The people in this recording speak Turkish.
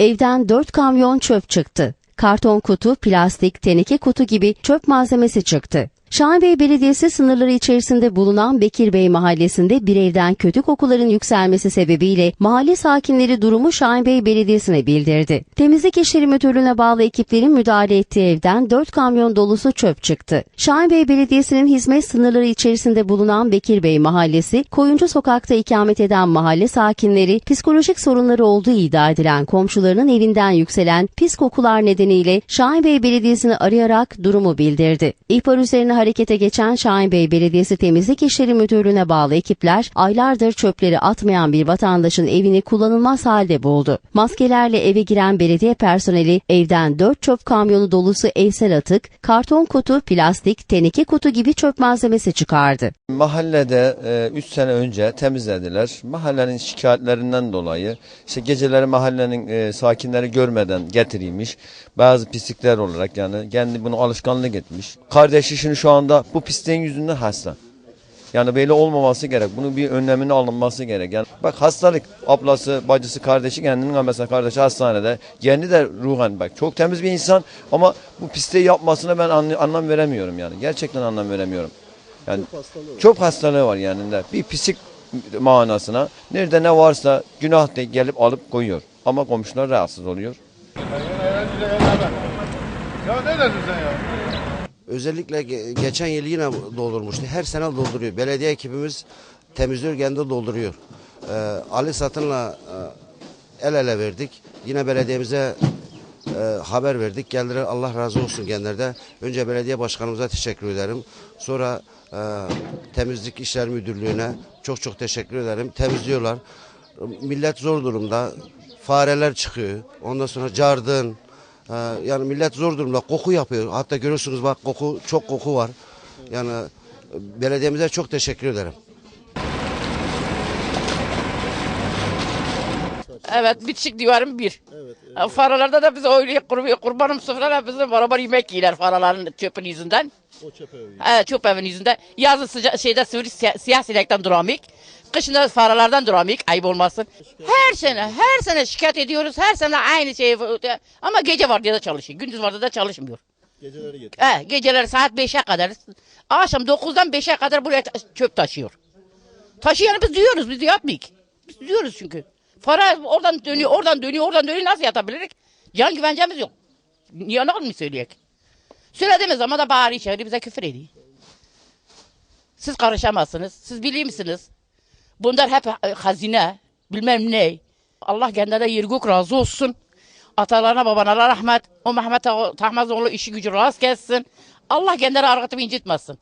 Evden 4 kamyon çöp çıktı. Karton kutu, plastik, teneke kutu gibi çöp malzemesi çıktı. Şahinbey Belediyesi sınırları içerisinde bulunan Bekir Bey mahallesinde bir evden kötü kokuların yükselmesi sebebiyle mahalle sakinleri durumu Şahinbey Belediyesi'ne bildirdi. Temizlik İşleri Müdürlüğü'ne bağlı ekiplerin müdahale ettiği evden 4 kamyon dolusu çöp çıktı. Şahinbey Belediyesi'nin hizmet sınırları içerisinde bulunan Bekir Bey mahallesi, Koyuncu Sokak'ta ikamet eden mahalle sakinleri psikolojik sorunları olduğu iddia edilen komşularının evinden yükselen pis kokular nedeniyle Şahinbey Belediyesi'ni arayarak durumu bildirdi. İhbar üzerine harekete geçen Şahinbey Belediyesi Temizlik İşleri Müdürlüğü'ne bağlı ekipler aylardır çöpleri atmayan bir vatandaşın evini kullanılmaz halde buldu. Maskelerle eve giren belediye personeli evden 4 çöp kamyonu dolusu evsel atık, karton kutu, plastik, teneke kutu gibi çöp malzemesi çıkardı. Mahallede 3 sene önce temizlediler. Mahallenin şikayetlerinden dolayı işte geceleri mahallenin e, sakinleri görmeden getirilmiş. Bazı pislikler olarak yani kendi bunu alışkanlık etmiş. Kardeşi şimdi şu anda bu pisliğin yüzünden hasta. Yani böyle olmaması gerek. Bunun bir önlemini alınması gerek. Yani bak hastalık ablası, bacısı, kardeşi kendinin mesela kardeşi hastanede. Kendi de ruhen bak çok temiz bir insan ama bu pisliği yapmasına ben anlam veremiyorum yani. Gerçekten anlam veremiyorum. Yani çok hastalığı var yani de. Bir pislik manasına nerede ne varsa günah de gelip alıp koyuyor. Ama komşular rahatsız oluyor. Ya ne dedin sen ya? Özellikle ge- geçen yıl yine doldurmuştu. Her sene dolduruyor. Belediye ekibimiz temizliyor, kendi dolduruyor. Ee, Ali Satın'la e, el ele verdik. Yine belediyemize e, haber verdik. Kendileri Allah razı olsun kendilerine. Önce belediye başkanımıza teşekkür ederim. Sonra e, temizlik işler müdürlüğüne çok çok teşekkür ederim. Temizliyorlar. Millet zor durumda. Fareler çıkıyor. Ondan sonra cardın, yani millet zor durumda koku yapıyor. Hatta görüyorsunuz bak koku çok koku var. Yani e, belediyemize çok teşekkür ederim. Evet bitişik divarım bir. Evet, Faralarda da biz öyle kur, kurbanım sıfırlar bizim beraber yemek yiyorlar faraların çöpün yüzünden. O çöpe evi. Evet çöp evin yüzünden. Yazın sıca şeyde sivri siyah, siyah sinekten duramık. Kışında faralardan duramık ayıp olmasın. Her sene her sene şikayet ediyoruz. Her sene aynı şey. Ama gece var diye de çalışıyor. Gündüz var da çalışmıyor. Geceleri getir. He, geceleri saat 5'e kadar. Akşam 9'dan 5'e kadar buraya ta- çöp taşıyor. Taşıyanı biz duyuyoruz. Biz yapmayık. Biz duyuyoruz çünkü. Para oradan dönüyor, oradan dönüyor, oradan dönüyor. Nasıl yatabilirik? Can güvencemiz yok. Yalan mı söyleyek? Söylediğimiz zaman da bağırıyor çağırıyor bize küfür ediyor. Siz karışamazsınız. Siz biliyor musunuz? Bunlar hep hazine. Bilmem ne. Allah kendine yer gök razı olsun. Atalarına babalarına rahmet. O Mehmet Tahmazoğlu işi gücü rast gelsin. Allah kendini argatıp incitmesin.